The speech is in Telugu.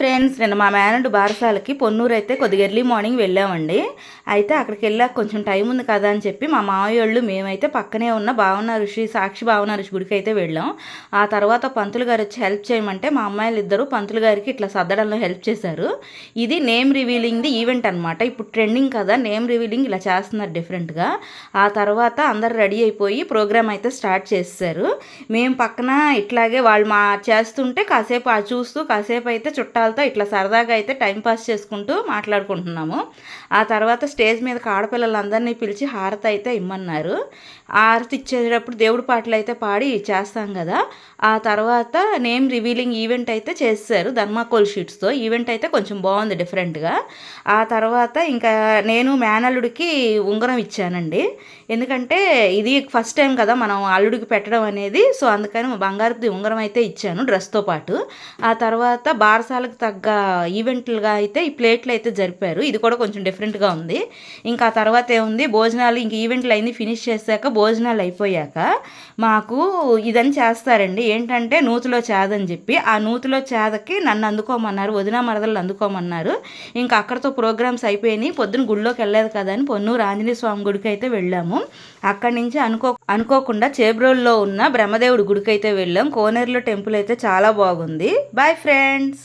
ఫ్రెండ్స్ నేను మా మేనడు బారసాలకి పొన్నూరు అయితే కొద్దిగా ఎర్లీ మార్నింగ్ వెళ్ళామండి. అయితే అక్కడికి వెళ్ళాక కొంచెం టైం ఉంది కదా అని చెప్పి మా మావయ్య వాళ్ళు మేమైతే పక్కనే ఉన్న భావన ఋషి సాక్షి భావన ఋషి గుడికి అయితే వెళ్ళాం. ఆ తర్వాత పంతులు గారు వచ్చి హెల్ప్ చేయమంటే మా అమ్మాయిలు ఇద్దరు పంతులు గారికి ఇట్లా సర్దడంలో హెల్ప్ చేశారు. ఇది నేమ్ రివీలింగ్ ది ఈవెంట్ అనమాట ఇప్పుడు ట్రెండింగ్ కదా నేమ్ రివీలింగ్ ఇలా చేస్తున్నారు డిఫరెంట్గా ఆ తర్వాత అందరు రెడీ అయిపోయి ప్రోగ్రామ్ అయితే స్టార్ట్ చేస్తారు. మేము పక్కన ఇట్లాగే వాళ్ళు మా చేస్తుంటే కాసేపు ఆ చూస్తూ కాసేపు అయితే చుట్టాలు వాళ్ళతో ఇట్లా సరదాగా అయితే టైంపాస్ చేసుకుంటూ మాట్లాడుకుంటున్నాము. ఆ తర్వాత స్టేజ్ మీద ఆడపిల్లలందరినీ పిలిచి హారతి అయితే ఇమ్మన్నారు. హారతి ఇచ్చేటప్పుడు దేవుడి పాటలు అయితే పాడి చేస్తాం కదా. ఆ తర్వాత నేమ్ రివీలింగ్ ఈవెంట్ అయితే చేస్తారు ధర్మాకోల్ షీట్స్తో. ఈవెంట్ అయితే కొంచెం బాగుంది డిఫరెంట్గా. ఆ తర్వాత ఇంకా నేను మేనల్లుడికి ఉంగరం ఇచ్చానండి. ఎందుకంటే ఇది ఫస్ట్ టైం కదా మనం అల్లుడికి పెట్టడం అనేది. సో అందుకని బంగారుది ఉంగరం అయితే ఇచ్చాను డ్రెస్తో పాటు. ఆ తర్వాత బారసాలకు తగ్గ ఈవెంట్లుగా అయితే ఈ ప్లేట్లు అయితే జరిపారు. ఇది కూడా కొంచెం డిఫరెంట్గా ఉంది. ఇంకా ఆ తర్వాత ఏముంది? భోజనాలు ఇంక ఈవెంట్లు అన్నీ ఫినిష్ చేశాక భోజనాలు అయిపోయాక మాకు ఇదని చేస్తారండి. ఏంటంటే నూతిలో చేదని చెప్పి ఆ నూతిలో చేదకి నన్ను అందుకోమన్నారు వదిన మరదలు అందుకోమన్నారు. ఇంకా అక్కడతో ప్రోగ్రామ్స్ అయిపోయినాయి. పొద్దున గుళ్ళోకి వెళ్ళలేదు కదా అని పొన్నూరు ఆంజనేయ స్వామి గుడికి అయితే వెళ్ళాము. అక్కడి నుంచి అనుకో అనుకోకుండా చేబ్రోల్లో ఉన్న బ్రహ్మదేవుడి గుడికి అయితే వెళ్ళాం. కోనేరులో టెంపుల్ అయితే చాలా బాగుంది. Bye friends!